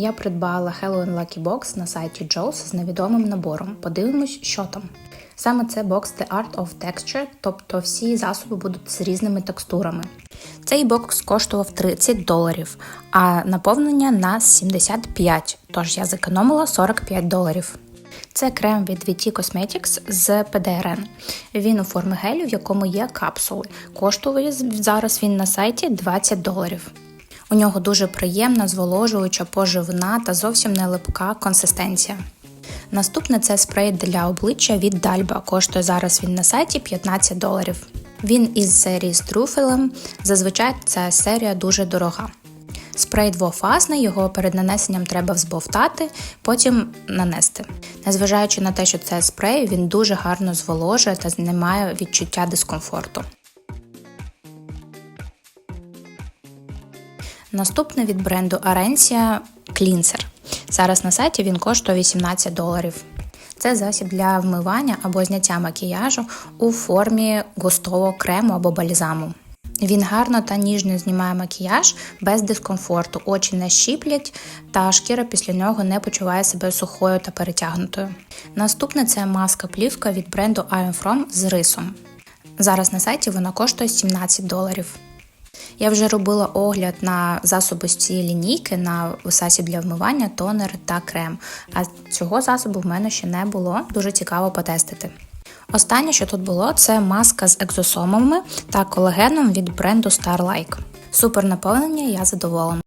Я придбала Halloween Lucky Box на сайті Joe's з невідомим набором. Подивимось, що там. Саме це бокс The Art of Texture, тобто всі засоби будуть з різними текстурами. Цей бокс коштував 30 доларів, а наповнення на 75, тож я зекономила 45 доларів. Це крем від VT Cosmetics з PDRN. Він у формі гелю, в якому є капсули. Коштує зараз він на сайті 20 доларів. У нього дуже приємна, зволожуюча, поживна та зовсім не липка консистенція. Наступне це спрей для обличчя від Dalba. Коштує зараз він на сайті 15 доларів. Він із серії з трюфелем. Зазвичай ця серія дуже дорога. Спрей двофазний, його перед нанесенням треба взбовтати, потім нанести. Незважаючи на те, що це спрей, він дуже гарно зволожує та не має відчуття дискомфорту. Наступне від бренду Arencia Cleanser. Зараз на сайті він коштує 18 доларів. Це засіб для вмивання або зняття макіяжу у формі густого крему або бальзаму. Він гарно та ніжно знімає макіяж без дискомфорту, очі не щіплять, та шкіра після нього не почуває себе сухою та перетягнутою. Наступне це маска плівка від бренду I'm From з рисом. Зараз на сайті вона коштує 17 доларів. Я вже робила огляд на засоби з цієї лінійки, на засіб для вмивання, тонер та крем. А цього засобу в мене ще не було. Дуже цікаво потестити. Останнє, що тут було, це маска з екзосомами та колагеном від бренду Starlike. Супер наповнення, я задоволена.